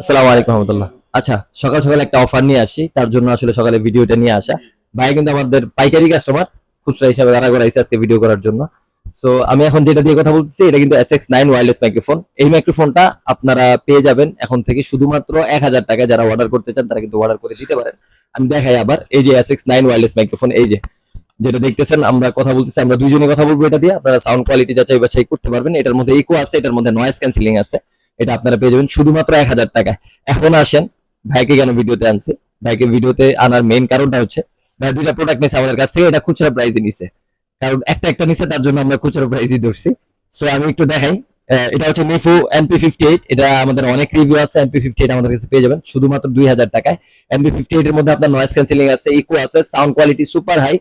আসসালামু আলাইকুম রহমতুল্লাহ। আচ্ছা সকাল সকাল একটা অফার নিয়ে আসি। তার জন্য আসলে সকালে ভিডিওটা নিয়ে আসা। ভাই কিন্তু আমাদের পাইকারি কাস্টমার খুচরা হিসাবে তারা করাইছে আজকে ভিডিও করার জন্য। সো আমি এখন যেটা দিয়ে কথা বলতেছি, এটা কিন্তু S X nine wireless microphone এই মাইক্রোফোনটা আপনারা পেয়ে যাবেন এখন থেকে শুধুমাত্র এক হাজার টাকা যারা অর্ডার করতে চান, তারা কিন্তু অর্ডার করে দিতে পারেন। আমি দেখাই আবার, এই যে S X nine wireless microphone এই যে যেটা দেখতেছেন, আমরা কথা বলতেছি, আমরা দুইজনে কথা বলব এটা দিয়ে। আপনারা সাউন্ড কোয়ালিটি যাচাই বাছাই করতে পারবেন। এটার মধ্যে ইকো আছে, এটার মধ্যে নয়েজ ক্যান্সেলিং আছে। এটা আপনারা পেয়ে যাবেন শুধুমাত্র এক হাজার টাকায়। এখন আসেন, ভাইকে কেন ভিডিওতে আনছে? ভাইকে ভিডিওতে আনার মেইন কারণটা হচ্ছে, ভাই দুইটা প্রোডাক্ট নিছে আমাদের কাছ থেকে, এটা খুচরা প্রাইসে নিছে। কারণ একটা একটা নিছে, তার জন্য আমরা খুচরা প্রাইসই ধরছি। সো আমি একটু দেখাই এটা হচ্ছে নিফু এমপি ফিফটি এইট এটা আমাদের অনেক রিভিউ আছে এমপি ফিফটি এইট আমাদের কাছে পেয়ে যাবেন, শুধুমাত্র দুই হাজার টাকায়। এমপি ফিফটি এইট এর মধ্যে আপনার নয়েস ক্যান্সেলিং আছে ইকো আছে সাউন্ড কোয়ালিটি সুপার হাই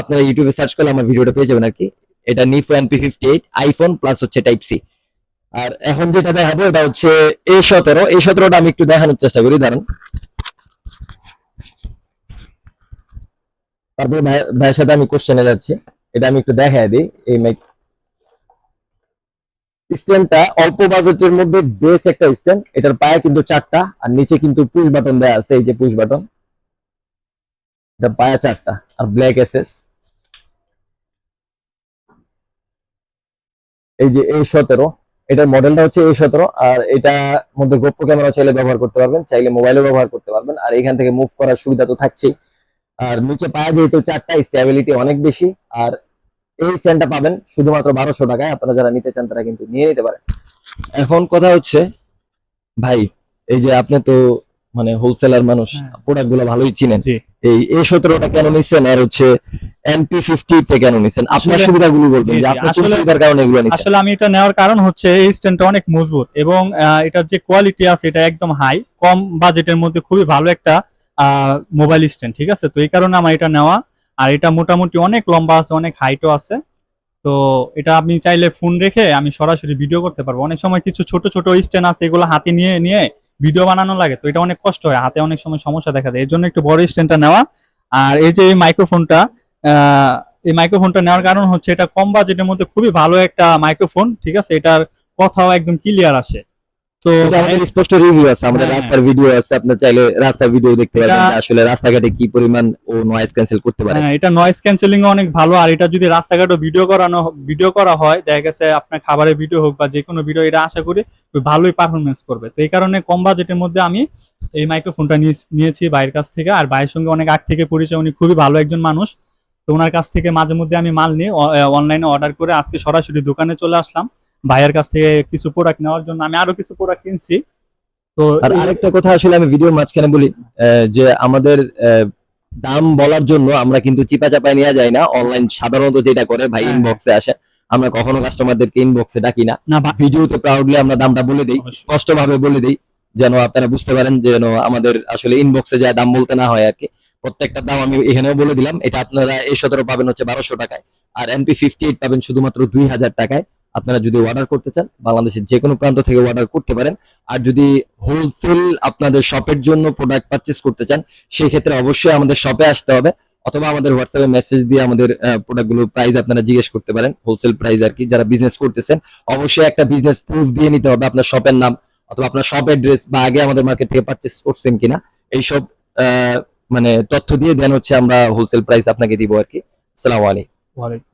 আপনারা ইউটিউবে সার্চ করলে আমার ভিডিওটা পেয়ে যাবেন আর কি। এটা নিফু MP fifty eight iPhone plus হচ্ছে টাইপ সি আর এখন যেটা দেখাবো, এটা হচ্ছে এ সতেরো। এই সতেরোটা আমি একটু দেখানোর চেষ্টা করি, দাঁড়ান। তারপরে ভাইয়ের সাথে আমি কোশ্চেনে যাচ্ছি। এটা আমি একটু দেখাই দিই, এই মাইক স্ট্যান্ডটা অল্প বাজেটের মধ্যে বেস একটা স্ট্যান্ড এটার পায়ে কিন্তু চারটা, আর নিচে কিন্তু পুশ বাটন দেয়া আছে, এই যে পুশ বাটন এটা পায়ে চারটা, আর ব্ল্যাক এসএস এই যে এই সতেরো এটার মডেলটা হচ্ছে এই সতেরো আর এটা মধ্যে গোপ্রো ক্যামেরা চাইলে ব্যবহার করতে পারবেন চাইলে মোবাইলও ব্যবহার করতে পারবেন আর এখান থেকে মুভ করার সুবিধা তো থাকছেই আর নিচে পায়ে যেহেতু চারটা স্টেবিলিটি অনেক বেশি আর এই স্ট্যান্ডটা পাবেন শুধুমাত্র বারোশো টাকায় আপনারা যারা নিতে চান তারা কিন্তু নিয়ে নিতে পারেন এখন কথা হচ্ছে ভাই এই যে আপনি তো মানে হোলসেলার মানুষ হ্যাঁ। প্রোডাক্টগুলো ভালোই চিনেন। এই এ সতেরোটা কেন নিচ্ছেন আর হচ্ছে এমপি ফিফটি কেন নিচ্ছেন আপনার সুবিধাগুলো বলবেন যে আপনার সুবিধার কারণে এগুলো নিচ্ছেন আসলে আমি এটা নেওয়ার কারণ হচ্ছে এই স্ট্যান্ডটা অনেক মজবুত এবং এটার যে কোয়ালিটি আছে এটা একদম হাই কম বাজেটের মধ্যে খুবই ভালো একটা মোবাইল স্ট্যান্ড ঠিক আছে? তো এই কারণে আমার এটা নেওয়া। আর এটা মোটামুটি অনেক লম্বা আছে অনেক হাইটও আছে। তো এটা আপনি চাইলে ফোন রেখে আমি সরাসরি ভিডিও করতে পারব। অনেক সময় কিছু ছোট ছোট স্ট্যান্ড আছে এগুলো হাতে নিয়ে নিয়ে ভিডিও বানানো লাগে তো এটা অনেক কষ্ট হয়। হাতে অনেক সময় সমস্যা দেখা দেয়। এর জন্য একটু বড় স্ট্যান্ডটা নেওয়া। আর এই যে এই মাইক্রোফোনটা এই মাইক্রোফোনটা নেওয়ার কারণ হচ্ছে এটা কম বাজেটের মধ্যে খুবই ভালো একটা মাইক্রোফোন ঠিক আছে? এটার কথাও একদম ক্লিয়ার আসে। তো আমাদের স্পষ্ট রিভিউ আছে আমাদের হ্যাঁ, রাস্তার ভিডিও আছে আপনার চাইলে রাস্তার ভিডিও দেখতে যে আসলে রাস্তাঘাটে কি পরিমাণ ও নয়েজ ক্যান্সেল করতে পারে। হ্যাঁ, এটা নয়েজ ক্যান্সেলিং অনেক ভালো আর এটা যদি রাস্তাঘাটে ভিডিও করানো ভিডিও করা হয় দেখা গেছে আপনার খাবারের ভিডিও হোক বা যে কোনো ভিডিও এটা আশা করি ভালোই পারফরমেন্স করবে। তো এই কারণে কম বাজেটের মধ্যে আমি এই মাইক্রোফোনটা নিয়েছি ভাইয়ের কাছ থেকে আর ভাইয়ের সঙ্গে অনেক আগ থেকে পরিচয় উনি খুবই ভালো একজন মানুষ। তো ওনার কাছ থেকে মাঝে মধ্যে আমি মাল নিয়ে অনলাইনে অর্ডার করে আজকে সরাসরি দোকানে চলে আসলাম। ভাইয়ের কাছ থেকে কিছু প্রোডাক্ট নেওয়ার জন্য আমি আরও কিছু প্রোডাক্ট কিনছি। তো আর আরেকটা কথা আসলে আমি ভিডিওর মাঝখানে বলি যে আমাদের দাম বলার জন্য আমরা কিন্তু চিপা চাপায় নেওয়া যায় না। অনলাইন সাধারণত যেটা করে ভাই হ্যাঁ। ইনবক্সে আসে। আমরা কখনো কাস্টমারদেরকে ইনবক্সে ডাকি না। ভিডিওতে প্রাউডলি আমরা দামটা বলে দিই অবশ্যই। স্পষ্টভাবে বলে দিই যেন আপনারা বুঝতে পারেন যেন আমাদের আসলে ইনবক্সে যা দাম বলতে না হয় আর কি। প্রত্যেকটা দাম আমি এখানেও বলে দিলাম। এটা আপনারা এই সতেরো পাবেন হচ্ছে বারোশো টাকায়। আর এমপি ফিফটি এইট পাবেন শুধুমাত্র দুই হাজার টাকায়। আপনারা যদি অর্ডার করতে চান, বাংলাদেশের যে কোনো প্রান্ত থেকে অর্ডার করতে পারেন। আর যদি হোলসেল আপনাদের শপের জন্য প্রোডাক্ট পারচেস করতে চান সেই ক্ষেত্রে অবশ্যই আমাদের শপে আসতে হবে। অথবা আমাদের হোয়াটসঅ্যাপে মেসেজ দিয়ে আমাদের প্রোডাক্টগুলো প্রাইস আপনারা জিজ্ঞেস করতে পারেন। হোলসেল প্রাইস আর কি, যারা বিজনেস করতেছেন, অবশ্যই একটা বিজনেস প্রুফ দিয়ে নিতে হবে আপনার শপের নাম। অথবা আপনার শপ অ্যাড্রেস বা আগে আমাদের মার্কেট থেকে পারচেস করছেন কিনা। এইসব মানে তথ্য দিয়ে দেন হচ্ছে আমরা হোলসেল প্রাইস আপনাকে দিব আর কি। সালাম আলাইকুম।